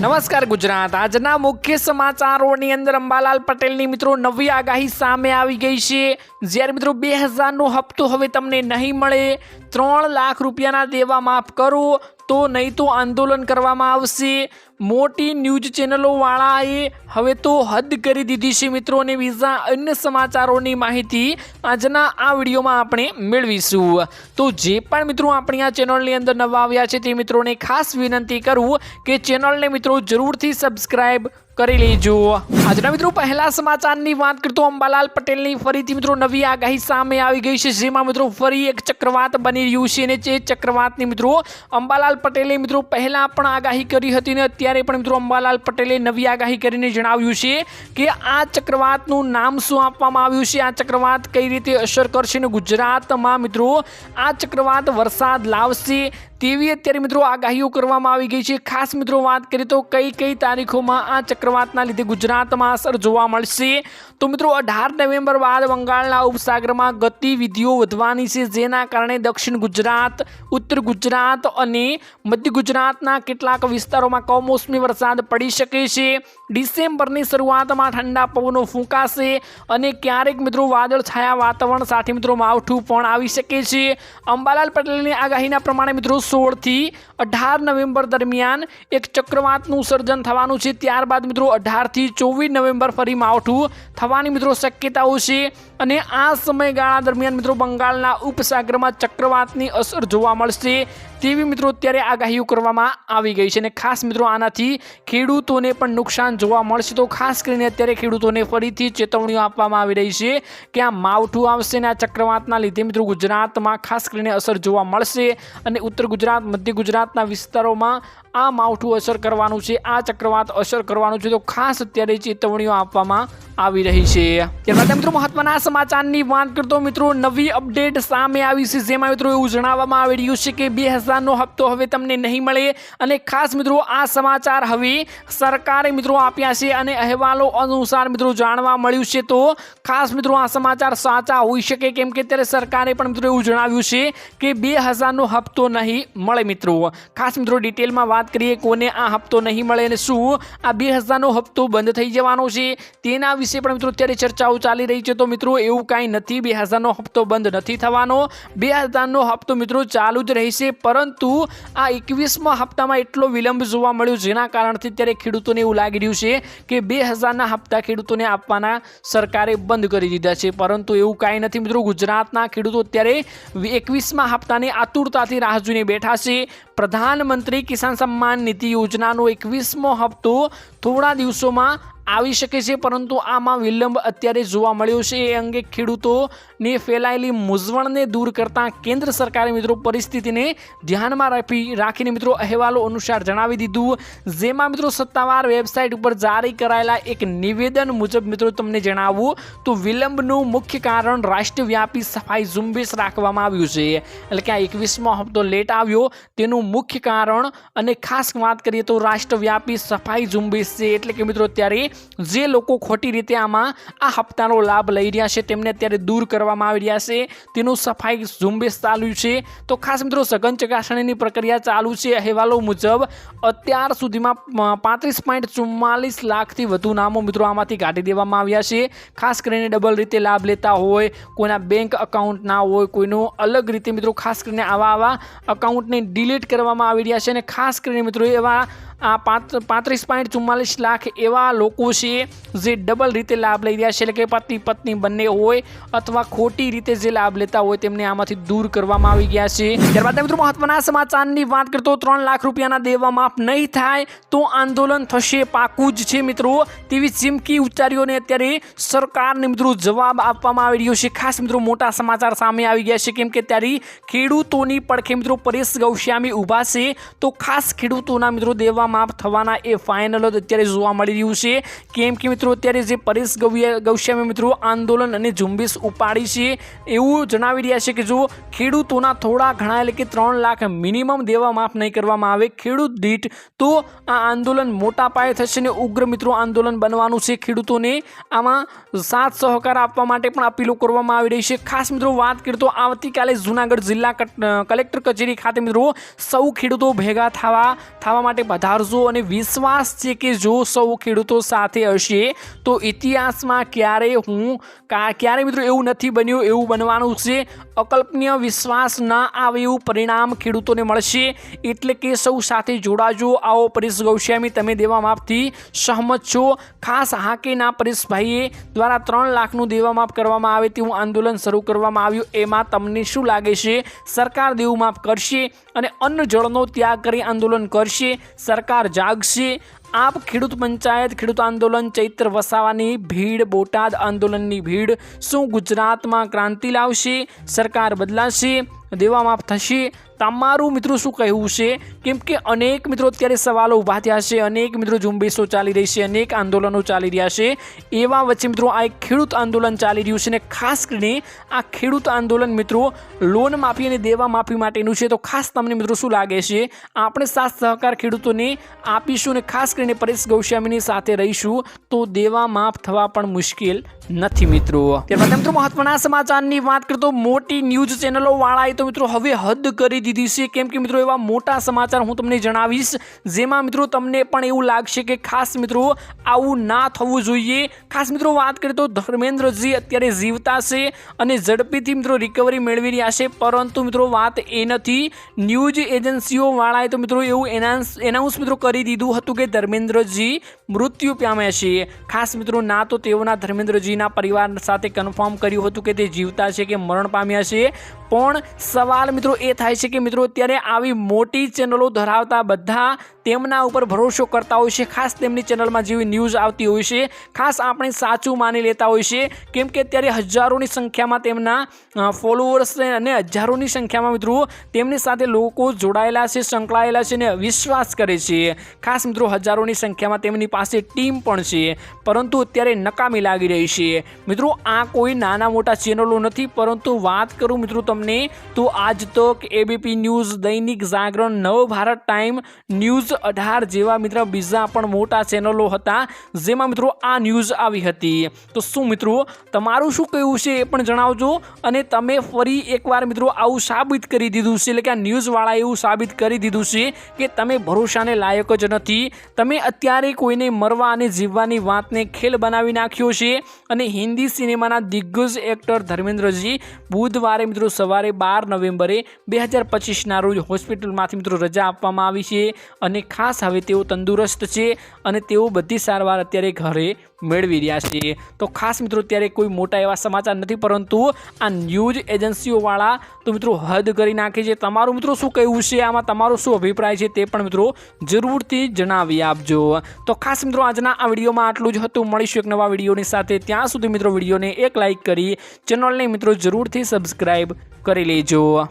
નમસ્કાર ગુજરાત. આજના મુખ્ય સમાચારોની અંદર અંબાલાલ પટેલની મિત્રો નવી આગાહી સામે આવી ગઈ છે. જ્યારે મિત્રો બે હજારનો હપ્તો હવે તમને નહીં મળે. ત્રણ લાખ રૂપિયાના દેવા માફ કરો. તો નહીં તો આંદોલન કરવામાં આવશે. મોટી ન્યૂઝ ચેનલોવાળાએ હવે તો હદ કરી દીધી છે મિત્રો અને બીજા અન્ય સમાચારોની માહિતી આજના આ વિડીયોમાં આપણે મેળવીશું. તો જે પણ મિત્રો આપણી આ ચેનલની અંદર નવા આવ્યા છે તે મિત્રોને ખાસ વિનંતી કરું કે ચેનલને મિત્રો જરૂરથી સબસ્ક્રાઇબ કરી લેજો આજના મિત્રો પહેલા સમાચારની વાત કરતો અંબાલાલ પટેલની ફરીથી મિત્રો નવી આગાહી સામે આવી ગઈ છે, જેમાં મિત્રો ફરી એક ચક્રવાત બની રહ્યું છે અને જે ચક્રવાતની મિત્રો અંબાલાલ પટેલે મિત્રો પહેલા પણ આગાહી કરી હતી ને અત્યારે પણ મિત્રો અંબાલાલ પટેલે નવી આગાહી કરીને જણાવ્યું છે કે આ ચક્રવાતનું નામ શું આપવામાં આવ્યું છે, આ ચક્રવાત કઈ રીતે અસર કરશે ને ગુજરાતમાં મિત્રો આ ચક્રવાત વરસાદ લાવશે તેવી અત્યારે મિત્રો આગાહીઓ કરવામાં આવી ગઈ છે. ખાસ મિત્રો વાત કરીએ તો કઈ કઈ તારીખોમાં આ ચક્રવાતના લીધે ગુજરાતમાં અસર જોવા મળશે? તો મિત્રો અઢાર નવેમ્બર બાદ બંગાળના ઉપસાગરમાં ગતિવિધિઓ વધવાની છે, જેના કારણે દક્ષિણ ગુજરાત, ઉત્તર ગુજરાત અને મધ્ય ગુજરાતના કેટલાક વિસ્તારોમાં કમોસમી વરસાદ પડી શકે છે. ડિસેમ્બરની શરૂઆતમાં ઠંડા પવનો ફૂંકાશે અને ક્યારેક મિત્રો વાદળ છાયા વાતાવરણ સાથે મિત્રો માવઠું પણ આવી શકે છે. અંબાલાલ પટેલની આગાહીના પ્રમાણે મિત્રો સોળથી અઢાર નવેમ્બર દરમિયાન એક ચક્રવાતનું સર્જન થવાનું છે. ત્યારબાદ મિત્રો અઢારથી ચોવીસ નવેમ્બર ફરી માવઠું થવાની મિત્રો શક્યતાઓ છે અને આ સમયગાળા દરમિયાન મિત્રો બંગાળના ઉપસાગરમાં ચક્રવાતની અસર જોવા મળશે. તેવી મિત્રો અત્યારે આગાહીઓ કરવામાં આવી ગઈ છે અને ખાસ મિત્રો આનાથી ખેડૂતોને પણ નુકસાન જોવા મળશે. તો ખાસ કરીને અત્યારે ખેડૂતોને ફરીથી ચેતવણીઓ આપવામાં આવી રહી છે કે આ માવઠું આવશે અને આ ચક્રવાતના લીધે મિત્રો ગુજરાતમાં ખાસ કરીને અસર જોવા મળશે અને ઉત્તર ગુજરાત, મધ્ય ગુજરાતના વિસ્તારોમાં આ માવઠું અસર કરવાનું છે, આ ચક્રવાત અસર કરવાનું છે. તો ખાસ અત્યારે ચેતવણીઓ આપવામાં આવી રહી છે. ત્યારબાદ મિત્રો મહત્વના સમાચારની વાત કરતો મિત્રો નવી અપડેટ સામે આવી છે. જેમાં મિત્રો એવું જણાવવામાં આવી રહ્યું છે કે બે હજારનો હપ્તો હવે તમને નહીં મળે. અને ખાસ મિત્રો, આ સમાચાર હવે સરકારે મિત્રો આપ્યા છે અને અહેવાલો અનુસાર મિત્રો જાણવા મળ્યું છે તો ખાસ મિત્રો, આ સમાચાર સાચા હોઈ શકે કેમ કે ત્યારે સરકારે પણ મિત્રો એવું જણાવ્યું છે કે બે હજારનો હપ્તો નહીં મળે મિત્રો. ખાસ મિત્રો, ડિટેલમાં વાત કરીએ કોને આ હપ્તો નહીં મળે અને શું? આ બે હજારનો હપ્તો બંધ થઈ જવાનો છે. તેના વિશે પણ મિત્રો અત્યારે ચર્ચાઓ ચાલી રહી છે તો મિત્રો એવું કાંઈ નથી, બે હજારનો હપ્તો બંધ નથી થવાનો. બે હજારનો હપ્તો મિત્રો ચાલુ જ રહેશે પરંતુ આ એકવીસમા હપ્તામાં એટલો વિલંબ જોવા મળ્યો જેના કારણથી અત્યારે ખેડૂતોને એવું લાગી રહ્યું છે કે બે હજારના હપ્તા ખેડૂતોને આપવાના સરકારે બંધ કરી દીધા છે. પરંતુ એવું કાંઈ નથી મિત્રો, ગુજરાતના ખેડૂતો અત્યારે એકવીસમા હપ્તાની આતુરતાથી રાહ જોઈને બેઠા છે. પ્રધાનમંત્રી કિસાન સન્માન નિધિ યોજનાનો એકવીસમો હપ્તો થોડા દિવસોમાં આવી શકે છે, પરંતુ આમાં વિલંબ અત્યારે જોવા મળ્યો છે. એ અંગે ખેડૂતોને ફેલાયેલી મૂંઝવણને દૂર કરતાં કેન્દ્ર સરકારે મિત્રો પરિસ્થિતિને ધ્યાનમાં રાખી, રાખીને મિત્રો અહેવાલો અનુસાર જણાવી દીધું. જેમાં મિત્રો સત્તાવાર વેબસાઇટ ઉપર જારી કરાયેલા એક નિવેદન મુજબ મિત્રો તમને જણાવું તો વિલંબનું મુખ્ય કારણ રાષ્ટ્રવ્યાપી સફાઈ ઝુંબેશ રાખવામાં આવ્યું છે. એટલે કે આ એકવીસમો હપ્તો લેટ આવ્યો, તેનું મુખ્ય કારણ અને ખાસ વાત કરીએ તો રાષ્ટ્રવ્યાપી સફાઈ ઝુંબેશ છે. એટલે કે મિત્રો અત્યારે જે લોકો ખોટી રીતે આમાં આ હપ્તાનો લાભ લઈ રહ્યા છે, તેમને અત્યારે દૂર કરવામાં આવી રહ્યા છે. તેનું સફાઈ ઝુંબેશ ચાલુ છે. તો ખાસ મિત્રો, સઘન ચકાસણીની પ્રક્રિયા ચાલુ છે. અહેવાલો મુજબ અત્યાર સુધીમાં પાંત્રીસ પોઈન્ટ ચુમ્માલીસ લાખથી વધુ નામો મિત્રો આમાંથી કાઢી દેવામાં આવ્યા છે. ખાસ કરીને ડબલ રીતે લાભ લેતા હોય, કોઈના બેંક અકાઉન્ટ ના હોય, કોઈનું અલગ રીતે મિત્રો ખાસ કરીને આવા આવા અકાઉન્ટને ડિલીટ કરવામાં આવી રહ્યા છે. અને ખાસ કરીને મિત્રો એવા આ પાંત્રીસ પોઈન્ટ ચુમ્માલીસ લાખ એવા લોકો છે જે ડબલ રીતે લાભ લઈ રહ્યા છે. એટલે કે પતિ પત્ની બંને હોય અથવા ખોટી રીતે જે લાભ લેતા હોય તેમને આમાંથી દૂર કરવામાં આવી ગયા છે. ત્યારબાદ મિત્રો, મહત્વના સમાચારની વાત કરતો ત્રણ લાખ રૂપિયાના દેવા માફ નહીં થાય તો આંદોલન થશે પાકું જ છે મિત્રો. તેવી ચીમકી ઉચ્ચારીઓને અત્યારે સરકારને મિત્રો જવાબ આપવામાં આવી રહ્યો છે. ખાસ મિત્રો, મોટા સમાચાર સામે આવી ગયા છે. કેમ કે ત્યારે ખેડૂતોની પડખે મિત્રો પરેશ ગૌશ્યામી ઊભા છે. તો ખાસ ખેડૂતોના મિત્રો દેવા માફ થવાના એ ફાઇનલ અત્યારે જોવા મળી રહ્યું છે. કેમ કે મિત્રો, અત્યારે જે પરેશ ગૌસ્વામી મિત્રો આંદોલન અને ઝુંબેશ ઉપાડી છે, એવું જણાવી રહ્યા છે કે જો ખેડૂતોના થોડા ઘણા એટલે કે ત્રણ લાખ મિનિમમ દેવા માફ નહીં કરવામાં આવે, ખેડૂત દીઠ તો આ આંદોલન મોટા પાયે થશે ને ઉગ્ર મિત્રો આંદોલન બનવાનું છે ખેડૂતોને. આમાં સાથ સહકાર આપવા માટે પણ અપીલો કરવામાં આવી રહી છે. ખાસ મિત્રો, વાત કરીએ તો આવતીકાલે જૂનાગઢ જિલ્લા કટ- કલેક્ટર કચેરી ખાતે મિત્રો સૌ ખેડૂતો ભેગા થવા થવા માટે પધારો સુધારજો અને વિશ્વાસ છે કે જો સૌ ખેડૂતો સાથે હશે, તો ઇતિહાસમાં ક્યારેય હું ક્યારેય મિત્રો એવું નથી બન્યું, એવું બનવાનું છે. અકલ્પનીય વિશ્વાસ ના આવે એવું પરિણામ ખેડૂતોને મળશે. એટલે કે સૌ સાથે જોડાજો. આવો પરેશ ગૌસ્વામી તમે દેવા માપથી સહમત છો. ખાસ હાકેના પરેશભાઈએ દ્વારા ત્રણ લાખનું દેવા માપ કરવામાં આવે તેવું આંદોલન શરૂ કરવામાં આવ્યું. એમાં તમને શું લાગે છે? સરકાર દેવું માફ કરશે અને અન્ન જળનો ત્યાગ કરી આંદોલન કરશે. સરકાર જાગશે આપ ખેડૂત પંચાયત, ખેડૂત આંદોલન, ચૈત્ર વસાવાની ભીડ, બોટાદ આંદોલનની ભીડ, શું ગુજરાતમાં ક્રાંતિ લાવશે, સરકાર બદલાશે, દેવા માફ થશે તમારું મિત્રો શું કહેવું છે? કેમ કે અનેક મિત્રો અત્યારે સવાલો ઊભા થયા છે, અનેક મિત્રો ઝુંબેશો ચાલી રહી છે, અનેક આંદોલનો ચાલી રહ્યા છે. એવા વચ્ચે મિત્રો આ એક ખેડૂત આંદોલન ચાલી રહ્યું છે અને ખાસ કરીને આ ખેડૂત આંદોલન મિત્રો લોન માફી અને દેવા માફી માટેનું છે. તો ખાસ તમને મિત્રો શું લાગે છે? આપણે સાથ સહકાર ખેડૂતોને આપીશું અને ખાસ કરીને પરેશ ગૌસ્વામીની સાથે રહીશું, તો દેવા માફ થવા પણ મુશ્કેલ નથી મિત્રો. ત્યારબાદ મિત્રો મહત્વના સમાચારની વાત કરીએ તો મોટી ન્યૂઝ ચેનલો વાળાએ તો મિત્રો હવે હદ કરી દીધી છે. કેમ કે મિત્રો એવા મોટા સમાચાર હું તમને જણાવીશ, જેમાં મિત્રો તમને પણ એવું લાગશે કે ખાસ મિત્રો આવું ના થવું જોઈએ. ખાસ મિત્રો વાત કરીએ તો ધર્મેન્દ્રજી અત્યારે જીવતા છે અને ઝડપીથી મિત્રો રિકવરી મેળવી રહ્યા છે. પરંતુ મિત્રો વાત એ નથી, ન્યૂઝ એજન્સીઓ વાળાએ તો મિત્રો એવું એનાઉન્સ એનાઉન્સ મિત્રો કરી દીધું હતું કે ધર્મેન્દ્રજી મૃત્યુ પામ્યા છે. ખાસ મિત્રો, ના તો તેઓના ધર્મેન્દ્રજીના પરિવાર સાથે કન્ફર્મ કર્યું હતું કે તે જીવતા છે કે મરણ પામ્યા છે. પણ સવાલ મિત્રો એ થાય છે કે મિત્રો અત્યારે આવી મોટી ચેનલો ધરાવતા બધા તેમના ઉપર ભરોસો કરતા હોય છે, ખાસ તેમની ચેનલમાં જેવી ન્યૂઝ આવતી હોય છે, ખાસ આપણે સાચું માની લેતા હોય છે, કેમ કે અત્યારે હજારોની સંખ્યામાં તેમના ફોલોઅર્સ અને હજારોની સંખ્યામાં મિત્રો તેમની સાથે લોકો જોડાયેલા છે, સંકળાયેલા છે અને વિશ્વાસ કરે છે. ખાસ મિત્રો હજારોની સંખ્યામાં તેમની પાસે ટીમ પણ છે, પરંતુ અત્યારે નકામી લાગી રહી છે. મિત્રો આ કોઈ નાના મોટા ચેનલો નથી, પરંતુ વાત કરું મિત્રો તમને તો આજ તક એબીપી ન્યૂઝ, દૈનિક જાગરણ, નવ ભારત ટાઈમ, ન્યૂઝ અઢાર જેવા મિત્રો બીજા પણ મોટા ચેનલો હતા, જેમાં મિત્રો આ ન્યૂઝ આવી હતી. તો શું મિત્રો, તમારું શું કહેવું છે એ પણ જણાવજો અને તમે ફરી એકવાર મિત્રો આવું સાબિત કરી દીધું છે, એટલે કે આ ન્યૂઝવાળાએ એવું સાબિત કરી દીધું છે કે તમે ભરોસાને લાયક જ નથી. તમે અત્યારે કોઈને મરવા અને જીવવાની વાતને ખેલ બનાવી નાખ્યો છે અને હિન્દી સિનેમાના દિગ્ગજ એક્ટર ધર્મેન્દ્રજી બુધવારે મિત્રો સવારે બાર નવેમ્બરે બે હજાર પચીસના રોજ હોસ્પિટલમાંથી મિત્રો રજા આપવામાં આવી છે અને ખાસ હવે તેઓ તંદુરસ્ત છે અને તેઓ બધી સારવાર અત્યારે ઘરે મેળવી રહ્યા છે. તો ખાસ મિત્રો અત્યારે કોઈ મોટા એવા સમાચાર નથી, પરંતુ આ ન્યૂઝ એજન્સીઓવાળા તો મિત્રો હદ કરી નાખે છે. તમારું મિત્રો શું કહેવું છે? આમાં તમારો શું અભિપ્રાય છે તે પણ મિત્રો જરૂરથી જણાવી આપજો. તો ખાસ મિત્રો આજના આ વિડીયોમાં આટલું જ હતું. મળીશું એક નવા વિડીયોની સાથે. ત્યાં સુધી મિત્રો વિડીયોને એક લાઇક કરી ચેનલને મિત્રો જરૂરથી સબસ્ક્રાઈબ કરી લેજો.